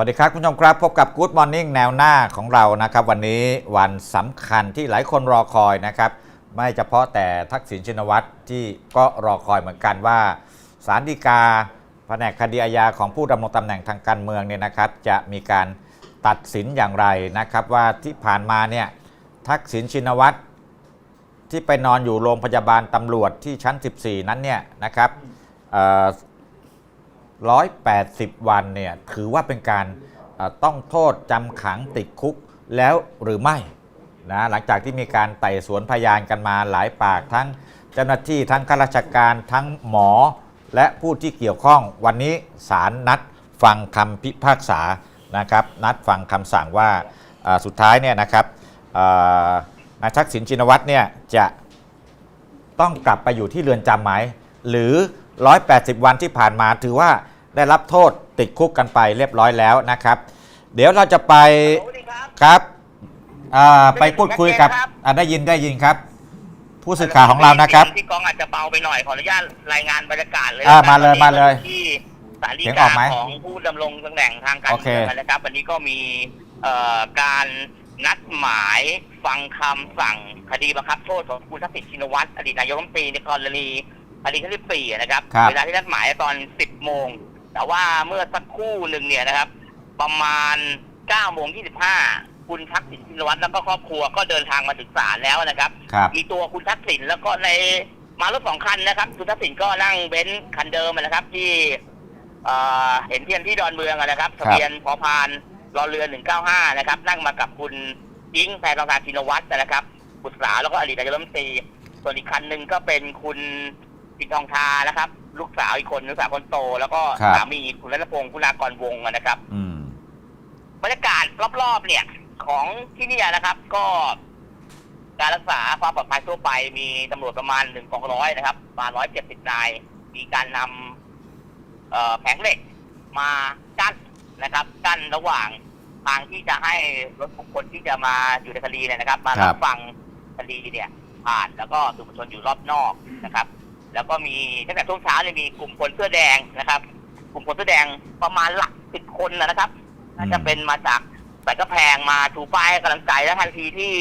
วัสดีครับคุณผู้ชมครับ พบกับ Good Morning แนวหน้าของเรานะครับ วันนี้วันสำคัญที่หลายคนรอคอยนะครับ ไม่เฉพาะแต่ทักษิณชินวัตรที่ก็รอคอยเหมือนกันว่าสารดีกาแผนกคดีอาญาของผู้ดำรงตำแหน่งทางการเมืองเนี่ยนะครับ จะมีการตัดสินอย่างไรนะครับ ว่าที่ผ่านมาเนี่ยทักษิณชินวัตรที่ไปนอนอยู่โรงพยาบาลตำรวจที่ชั้น 14 นั้นเนี่ยนะครับ 180 วันเนี่ยถือว่าเป็นการต้องโทษจำขังติดคุกแล้วหรือไม่นะหลังจากที่มีการไต่สวนพยานกันมาหลายปากทั้งเจ้าหน้าที่ทั้งข้าราชการทั้งหมอ และผู้ที่เกี่ยวข้องวันนี้ศาลนัดฟังคำพิพากษานะครับนัดฟังคำสั่งว่าสุดท้ายเนี่ยนะครับนายทักษิณชินวัตรเนี่ยจะต้องกลับไปอยู่ที่เรือนจำไหมหรือ 180 วันที่ผ่านมาถือว่า ได้รับโทษติดคุกกันไปเรียบร้อยแล้วนะครับ เดี๋ยวเราจะไปสวัสดีครับครับอ่าไปพูดคุยกับครับอ่าได้ยินได้ยินครับ ผู้สื่อข่าวของเรานะครับที่กองอาจจะเบาไปหน่อยขออนุญาตรายงานบรรยากาศเลยอ่านะครับมาเลยวันนี้มาเลยที่ศาลฎีเสียงออกกาไหมของผู้ดำรงตำแหน่งทางการโอเคเมืองนะครับวันนี้ก็มีเอ่อการนัดหมายฟังคำสั่งคดีบังคับโทษของคุณทักษิณชินวัตรอดีตนายกรัฐมนตรีในกรณีคดีที่สี่นะครับครับเวลาที่นัดหมายตอน10โมง แต่ว่าเมื่อสักครู่หนึ่งเนี่ยนะครับ ประมาณ9โมง25 คุณทักษิณชินวัตรแล้วก็ครอบครัวก็เดินทางมาถึงศาลแล้วนะครับ ครับ มีตัวคุณทักษิณแล้วก็ในมารถสองคันนะครับ คุณทักษิณก็นั่งเบนซ์คันเดิมนะครับ ที่เอ่อเห็นเทียนที่ดอนเมืองอะนะครับทะเบียนพอพานรอเรือ 195 นะครับ นั่งมากับคุณยิงแพรทองทานชินวัตรนะครับบุตรสาวแล้วก็อดีตนายกรัฐมนตรีส่วนอีกคันหนึ่งก็เป็นคุณปินทองทานะครับ ลูกสาวอีกคนลูกสาวคนโต แล้วก็ครับ สามีคุณรัตนพงศ์คุณากรวงศ์อะนะครับ อืม บรรยากาศรอบๆเนี่ย ของที่เนี่ยนะครับ ก็การรักษาความปลอดภัยทั่วไปมีตำรวจประมาณหนึ่งกองร้อยนะครับประมาณร้อยเจ็ดสิบนาย มีการนำเอ่อแผงเหล็กมากั้นนะครับ กั้นระหว่างทางที่จะให้รถบุคคลที่จะมาอยู่ในคดีเนี่ยนะครับ มาครัรับบ ฟังคดีเนี่ยผ่านแล้วก็สื่อมวลชนอยู่รอบนอกนะครับ แล้วก็มีตั้งแต่ช่วงเช้าเนี่ยมีกลุ่มคนเสื้อแดงนะครับ กลุ่มคนเสื้อแดงประมาณหลักสิบคนนะครับน่าจะเป็นมาจากสายกระแพงมาชูป้ายให้กำลังใจและทันทีที่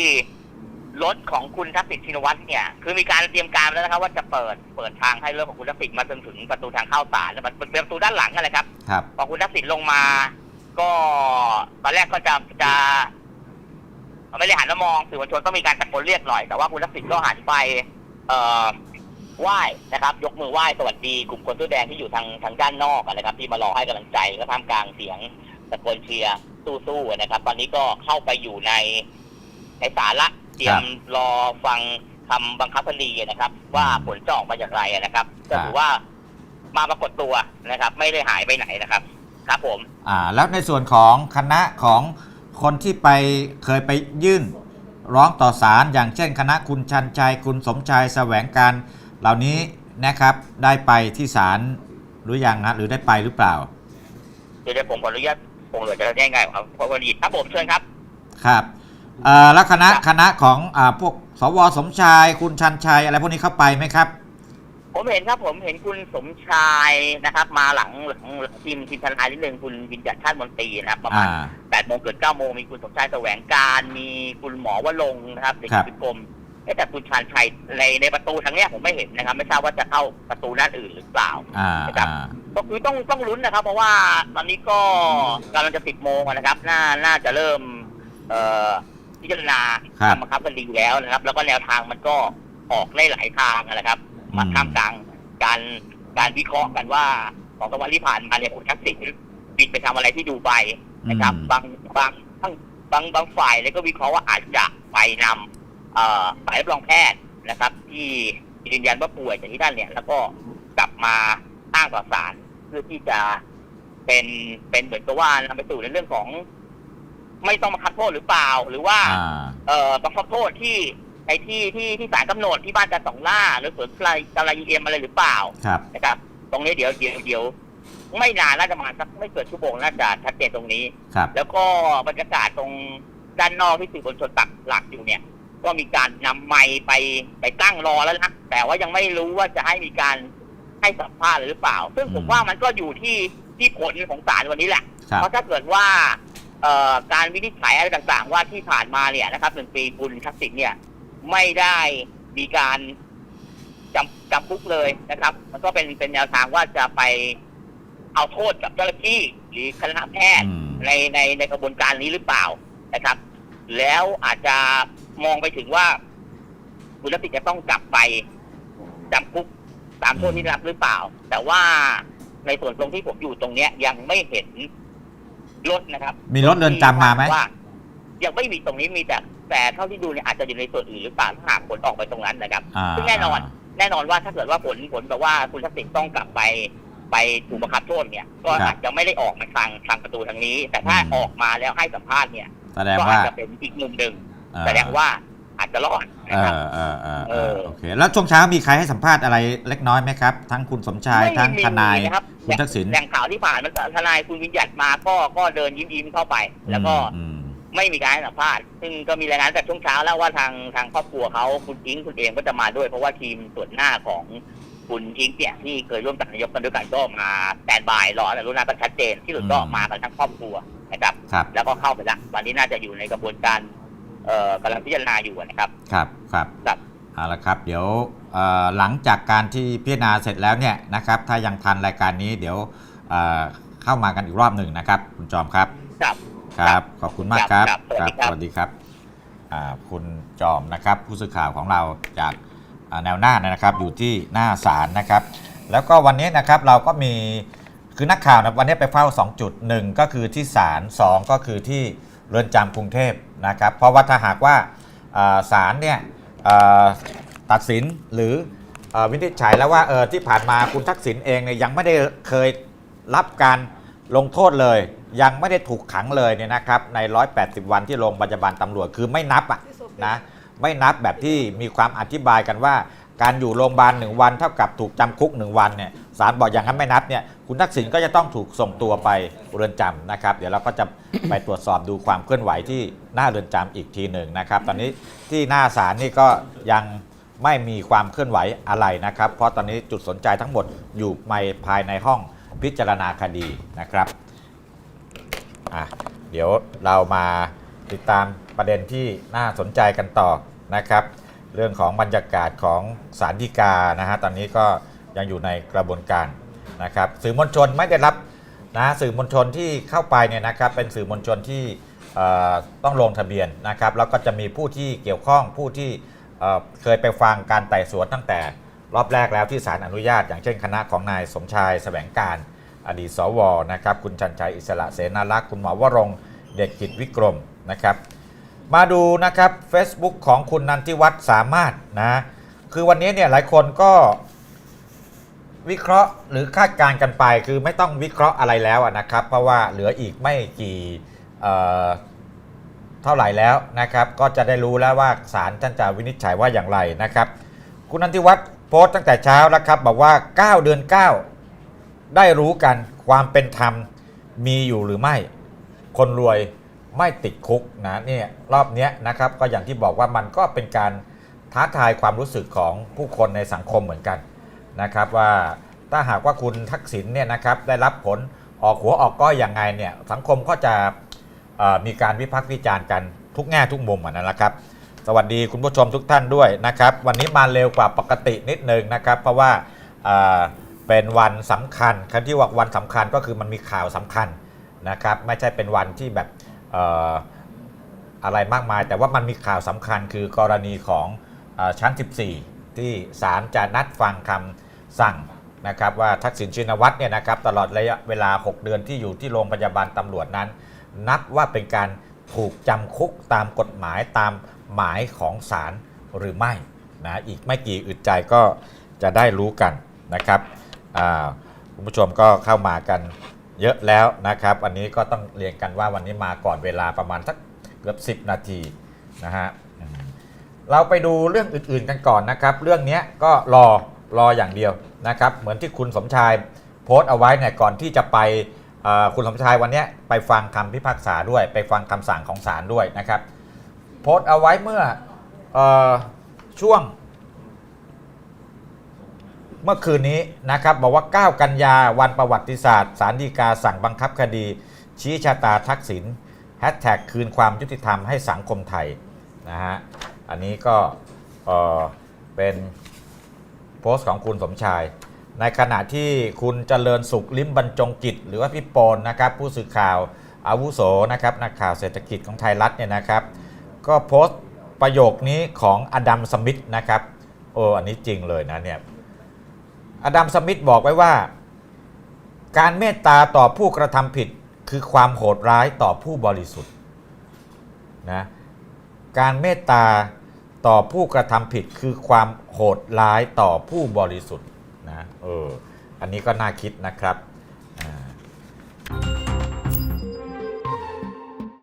รถของคุณทักษิณชินวัตรเนี่ย คือมีการเตรียมการแล้วนะครับ ว่าจะเปิดเปิดทางให้รถของคุณทักษิณมาจนถึงประตูทางเข้าศาลมันเป็นประตูด้านหลังนั่นแหละครับครับพอคุณทักษิณลงมา ก็ตอนแรกก็จะจะไม่ได้หันมามองสื่อมวลชนต้องมีการตะโกนเรียกหน่อย แต่ว่าคุณทักษิณก็หันไป เอ่อ ไหว้นะครับ ยกมือไหว้สวัสดีกลุ่มคนเสื้อแดงที่อยู่ทางทางด้านนอกอะนะครับ ที่มารอให้กำลังใจก็ท่ามกลางเสียงตะโกนเชียร์สู้ๆนะครับ ตอนนี้ก็เข้าไปอยู่ในในศาลละเตรียมรอฟังคำบังคับคดีนะครับ ว่าผลจะออกมาอย่างไรนะครับก็ถือว่ามาปรากฏตัวนะครับ ไม่ได้หายไปไหนนะครับ ครับผม อ่า แล้วในส่วนของคณะของคนที่ไปเคยไปยื่น ร้องต่อศาลอย่างเช่น คณะคุณชันชัยคุณสมชายแสวงการ เหล่านี้นะครับได้ไปที่ศาลหรือยังฮะหรือได้ไปหรือเปล่าเดี๋ยวผมขออนุญาตผมเหลือจะได้ไงครับเพราะวันนี้ครับผมเชิญครับครับเอ่อแล้วคณะครับคณะของอ่าพวกสวสมชาย คุณชันชัยอะไรพวกนี้เข้าไปไหมครับ ผมเห็นครับผมเห็นคุณสมชายนะครับ มาหลังหลังทีมทีมทนายนิดนึงคุณวิญญาชาติมนตรีนะครับ ประมาอ่าณแปดโมงเกิดเก้าโมงมีคุณสมชายแสวงการ มีคุณหมอวลงค์นะครับเด็กครับพิกรมเอ๊ะ แต่คุณชาญชัยในในประตูทางเนี้ยผมไม่เห็นนะครับ ไม่ทราบว่าจะเข้าประตูด้านอื่นหรือเปล่าอ่าครับอ่าก็คือต้องต้องลุ้นนะครับ เพราะว่าตอนนี้ก็กำลังจะสิบโมงนะครับ น่าน่าจะเริ่ม เอ่อพิจารณาครับทำบังคับคดีแล้วนะครับ แล้วก็แนวทางมันก็ออกได้หลายทางนะครับ มาท่ามกลางการการวิเคราะห์กันว่าสองสามวันที่ผ่านมาเนี่ยคุณทักษิณบินไปทำอะไรที่ดูไบนะครับ อืม บางบางทั้งบางบางฝ่ายเลยก็วิเคราะห์ว่าอาจจะไปนำเอ่อ สายรับรองแพทย์นะครับ ที่ยืนยันว่าป่วยจากที่นั่นเนี่ย แล้วก็กลับมาอ้างต่อศาลเพื่อที่จะเป็นเป็นเหมือนกับว่านำไปสู่ในเรื่องของ ไม่ต้องมาคัดโทษหรือเปล่า หรือว่าอ่า เอ่อบังคับโทษที่ในที่ที่ที่ศาลกำหนดที่บ้านจันทร์สองล่า หรือสวนกลางกาลายีเอ็มอะไรหรือเปล่าครับนะครับ ตรงนี้เดี๋ยวเดี๋ยวเดี๋ยวไม่นานน่าจะประมาณสักไม่เกินชั่วโมงน่าจะชัดเจนตรงนี้ครับแล้วก็บรรยากาศตรงด้านนอกที่สื่อมวลชนปักหลักอยู่เนี่ย ก็มีการนำไมค์ไปไปตั้งรอแล้วนะแต่ว่ายังไม่รู้ว่าจะให้มีการให้สัมภาษณ์หรือเปล่า ซึ่งผมอืมว่ามันก็อยู่ที่ที่ผลของศาลวันนี้แหละ ครับ เพราะถ้าเกิดว่าเอ่อการวินิจฉัยอะไรต่างๆ ว่าที่ผ่านมาเนี่ยนะครับหนึ่งปีคุณทักษิณเนี่ย ไม่ได้มีการจำจำคุกเลยนะครับ มันก็เป็นเป็นแนวทางว่าจะไปเอาโทษกับเจ้าหน้าที่หรือคณะแพทย์ อืม ในในในกระบวนการนี้หรือเปล่านะครับ แล้วอาจจะ มองไปถึงว่าคุณทักษิณจะต้องกลับไปจำคุกตามโทษที่ได้รับหรือเปล่า แต่ว่าในส่วนตรงที่ผมอยู่ตรงเนี้ย ยังไม่เห็นรถนะครับ มีรถเดินจำมาไหมว่ายังไม่มีตรงนี้มีแต่แต่เท่าที่ดูเนี่ยอาจจะอยู่ในส่วนอื่นหรือเปล่าถ้าหากผลออกไปตรงนั้นนะครับอ่าซึ่งแน่นอน แน่นอนว่าถ้าเกิดว่าผลผลแบบว่าคุณทักษิณต้องกลับไปไปถูกบังคับโทษเนี่ย ก็อาจจะไม่ได้ออกมาทางทางประตูทางนี้ แต่ถ้าออกมาแล้วให้สัมภาษณ์เนี่ยแสดงก็อาว่าจจะเป็นอีกมุมหนึ่งอ่า แสดงว่าอาจจะรอดเอนะครับอเออเออเอเอออโอเค แล้วช่วงเช้ามีใครให้สัมภาษณ์อะไรเล็กน้อยไหมครับ ทั้งคุณสมชายไม่ทั้งมีทนายนะครับคุณทักษิณแหล่งข่าวที่ผ่านมันทนายคุณวิญญัติมาก็ก็เดินยิ้มยิ้มๆเข้าไป แล้วก็อืมไม่มีการให้สัมภาษณ์ซึ่งก็มีรายงานแต่ช่วงเช้าแล้วว่าทางทางครอบครัวเขาคุณอิงคุณเองก็จะมาด้วย เพราะว่าทีมส่วนหน้าของคุณอิงเนี่ยที่เคยร่วมกับนายกกันด้วยกันก็มาแตนบายรอแต่รู้หน้าก็ชัดเจนที่สุดก็อืมมากันทั้งครอบครัวนะครับครับแล้วก็เข้าไปแล้ววันนี้น่าจะอยู่ในกระบวนการ เอ่อกำลังพิจารณาอยู่นะครับ ครับครับครับเอาละครับ เดี๋ยวเอ่อหลังจากการที่พิจารณาเสร็จแล้วเนี่ยนะครับ ถ้ายังทันรายการนี้เดี๋ยวเอ่อเข้ามากันอีกรอบหนึ่งนะครับ คุณจอมครับ ครับครับ ขอบคุณมากครับครับครับสวัสดีครับสวัสดีครับอ่าคุณจอมนะครับ ผู้สื่อข่าวของเราจากอ่าแนวหน้านะครับ อยู่ที่หน้าศาลนะครับ แล้วก็วันนี้นะครับเราก็มีคือนักข่าวนะวันนี้ไปเฝ้า 2 จุดหนึ่งก็คือที่ศาล2ก็คือที่ เรือนจำกรุงเทพนะครับ เพราะว่าถ้าหากว่าศาลเนี่ยตัดสินหรืออวินิจฉัยแล้วว่าเออที่ผ่านมาคุณทักษิณเองเนี่ยยังไม่ได้เคยรับการลงโทษเลย ยังไม่ได้ถูกขังเลยเนี่ยนะครับใน 180 วันที่โรงพยาบาลตำรวจคือไม่นับอะนะไม่นับแบบที่มีความอธิบายกันว่า การอยู่โรงพยาบาลหนึ่งวันเท่ากับถูกจำคุกหนึ่งวันเนี่ย ศาลบอกอย่างนั้นไม่นับเนี่ยคุณทักษิณก็จะต้องถูกส่งตัวไปเรือนจำนะครับ เดี๋ยวเราก็จะไปตรวจสอบดูความเคลื่อนไหวที่หน้าเรือนจำอีกทีหนึ่งนะครับ ตอนนี้ที่หน้าศาลนี่ก็ยังไม่มีความเคลื่อนไหวอะไรนะครับ เพราะตอนนี้จุดสนใจทั้งหมดอยู่ในภายในห้องพิจารณาคดีนะครับอะเดี๋ยวเรามาติดตามประเด็นที่น่าสนใจกันต่อนะครับ เรื่องของบรรยากาศของสารดีกานะฮะตอนนี้ก็ ยังอยู่ในกระบวนการนะครับสื่อมวลชนไม่ได้รับนะสื่อมวลชนที่เข้าไปเนี่ยนะครับเป็นสื่อมวลชนที่ต้องลงทะเบียนนะครับแล้วก็จะมีผู้ที่เกี่ยวข้องผู้ที่เคยไปฟังการไต่สวนตั้งแต่รอบแรกแล้วที่ศาลอนุญาต อย่างเช่นคณะของนายสมชายแสวงการ อดีตสวนะครับคุณชันชัยอิสระเสนารักษ์คุณหมอวรงเด็กกิจวิกรมนะครับ มาดูนะครับ Facebook ของคุณนันทิวัฒน์สามารถนะคือวันนี้เนี่ยหลายคนก็ วิเคราะห์หรือคาดการณ์กันไป คือไม่ต้องวิเคราะห์อะไรแล้วนะครับ เพราะว่าเหลืออีกไม่กี่เท่าไหร่แล้วนะครับ ก็จะได้รู้แล้วว่าศาลท่านจะวินิจฉัยว่าอย่างไรนะครับ คุณนันทิวัฒน์โพสต์ตั้งแต่เช้าแล้วครับ บอกว่า 9 เดือน 9 ได้รู้กันความเป็นธรรมมีอยู่หรือไม่ คนรวยไม่ติดคุกนะเนี่ยรอบนี้นะครับก็อย่างที่บอกว่ามันก็เป็นการท้าทายความรู้สึกของผู้คนในสังคมเหมือนกัน นะครับว่าถ้าหากว่าคุณทักษิณเนี่ยนะครับได้รับผลออกหัวออกก้อยอย่างไงเนี่ยสังคมก็จะมีการวิพากษ์วิจารณ์กันทุกแง่ทุกมุมอะนะครับ สวัสดีคุณผู้ชมทุกท่านด้วยนะครับ วันนี้มาเร็วกว่าปกตินิดนึงนะครับ เพราะว่าเเป็นวันสำคัญคำที่ว่าวันสำคัญก็คือมันมีข่าวสำคัญนะครับ ไม่ใช่เป็นวันที่แบบออะไรมากมาย แต่ว่ามันมีข่าวสำคัญคือกรณีของอชั้น 14 ที่ศาลจะนัดฟังคำ สั่งนะครับว่าทักษิณชินวัตรเนี่ยนะครับตลอดระยะเวลา 6 เดือนที่อยู่ที่โรงพยาบาลตำรวจนั้น นับว่าเป็นการถูกจำคุกตามกฎหมายตามหมายของศาลหรือไม่นะอีกไม่กี่อึดใจก็จะได้รู้กันนะครับคุณผู้ชมก็เข้ามากันเยอะแล้วนะครับ อันนี้ก็ต้องเรียนกันว่าวันนี้มาก่อนเวลาประมาณสักเกือบ 10 นาทีนะฮะเราไปดูเรื่องอื่นๆกันก่อนนะครับ เรื่องนี้ก็รอ รออย่างเดียวนะครับ เหมือนที่คุณสมชายโพสต์เอาไว้เนี่ยก่อนที่จะไปคุณสมชายวันนี้ไปฟังคำพิพากษาด้วย ไปฟังคำสั่งของศาลด้วยนะครับ โพสต์เอาไว้เมื่ออช่วง เมื่อคืนนี้นะครับบอกว่า 9 กันยาวันประวัติศาสตร์ศาลฎีกาสั่งบังคับคดี ชี้ชะตาทักษิณแฮชแท็กคืนความยุติธรรมให้สังคมไทยนะฮะอันนี้ก็เเป็น พสต์ของคุณสมชาย ในขณะที่คุณเจริญสุขลิ้มบรรจงกิจ หรือว่าพี่ปอนนะครับ ผู้สื่อข่าวอาวุโสนะครับนักข่าวเศรษฐกิจของไทยรัฐเนี่ยนะครับ ก็โพสต์ประโยคนี้ของอดัมสมิธนะครับโอ้อันนี้จริงเลยนะเนี่ยอดัมสมิธบอกไว้ว่า การเมตตาต่อผู้กระทำผิดคือความโหดร้ายต่อผู้บริสุทธิ์นะการเมตตา ต่อผู้กระทำผิดคือความโหดร้ายต่อผู้บริสุทธิ์นะเอออันนี้ก็น่าคิดนะครับ